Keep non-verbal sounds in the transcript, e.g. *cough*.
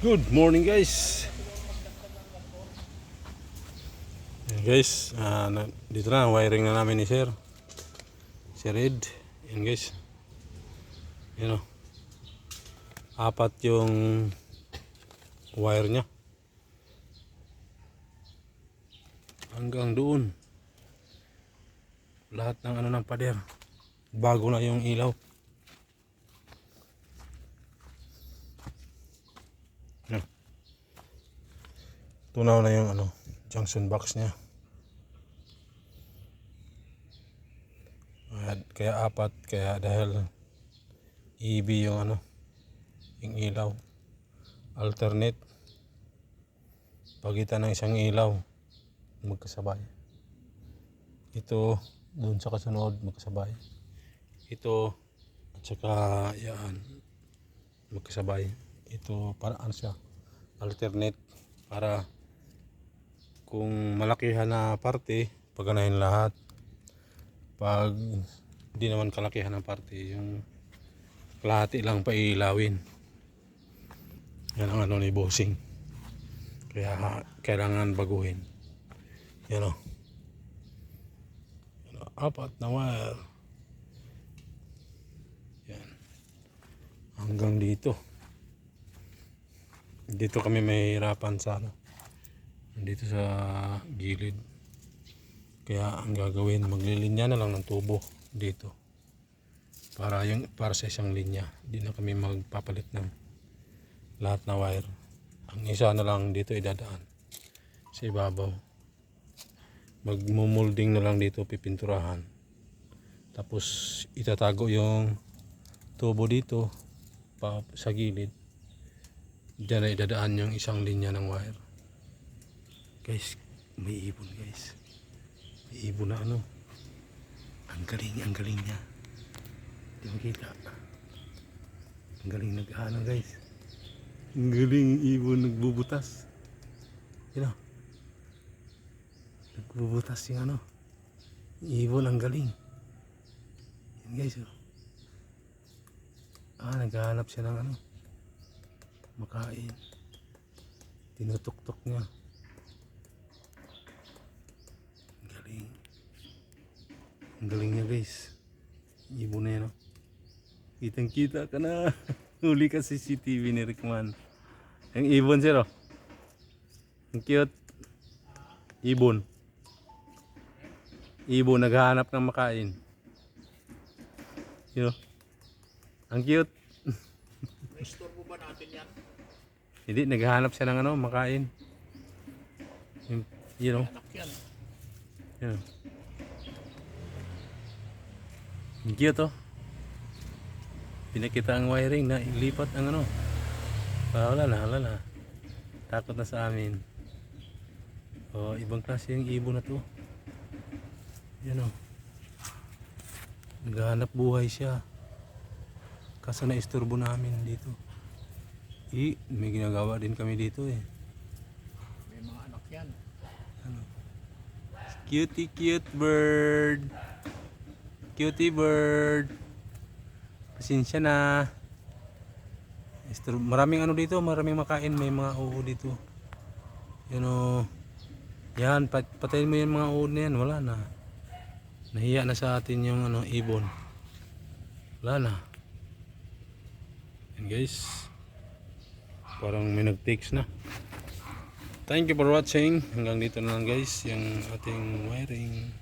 Good morning guys. Yan guys, na, dito na wiring na namin ni Sir. Si Red. Yan guys. Yan o. Apat yung wire niya. Hanggang doon. Lahat ng ano ng pader. Bago na yung ilaw. Tunaw na yung ano, junction box niya. Kaya- Kaya apat, kaya dahil EB yung ano, yung ilaw. Alternate. Pagitan ng isang ilaw, magkasabay. Ito, doon sa kasunod, magkasabay. Ito, at saka yan, magkasabay. Ito, para ano siya, alternate, para kung malakihan na parte, paganahin lahat. Pag di naman kalakihan ng parte, yung kalahati lang pailawin. Yan ang ano ni bossing. Kaya kailangan baguhin. Yan o. Apat na wire. Yan. Hanggang dito. Dito kami mahihirapan sa ano. Dito sa gilid. Kaya ang gagawin, maglilinya na lang ng tubo dito. Para yung para sa isang linya. Hindi na kami magpapalit ng lahat na wire. Ang isa na lang dito idadaan sa ibabaw. Magmumulding na lang dito pipinturahan. Tapos itatago yung tubo dito sa gilid. Diyan na idadaan yung isang linya ng wire. Guys, may ibon guys. May ibon na ano. Ang galing, ang galing niya. Hindi makita. Ang galing nag-ano guys. Ang galing ibon nagbubutas. Yun o. Nagbubutas yung ano. Ibon ang galing. Yan guys oh. Ah, naghahanap siya ng ano. Makain. Tinutuktok niya. Ang galing. Ang galing niya guys. Ibon na yan oh. Kitang kita ka na. *laughs* Huli ka sa CCTV ni Rickman. Ang ibon sir oh. Ang cute. Ibon. Ibon naghahanap ng makain. Yun oh. Ang cute. *laughs* Restore po ba natin yan? Hindi, naghahanap siya ng ano, makain. Yun oh. Anak yan. Ang cute oh. Pinakita ang wiring na ilipat ang ano. Ah, wala na, wala na. Takot na sa amin. Oh, ibang klase yung ibon na to. Yan oh. Naghahanap buhay siya. Kaso na isturbo namin dito. I, may ginagawa din kami dito eh. May mga anak yan. Cutie cute bird. Cutie bird. Pasensya na. Maraming ano dito, maraming makain, may mga uho dito. Yan o. Yan, pat patayin mo yung mga uho na yan, wala na. Nahiya na sa atin yung ano, ibon. Wala na. Yan guys. Parang may nag-takes na. Thank you for watching. Hanggang dito na lang guys yung ating wiring.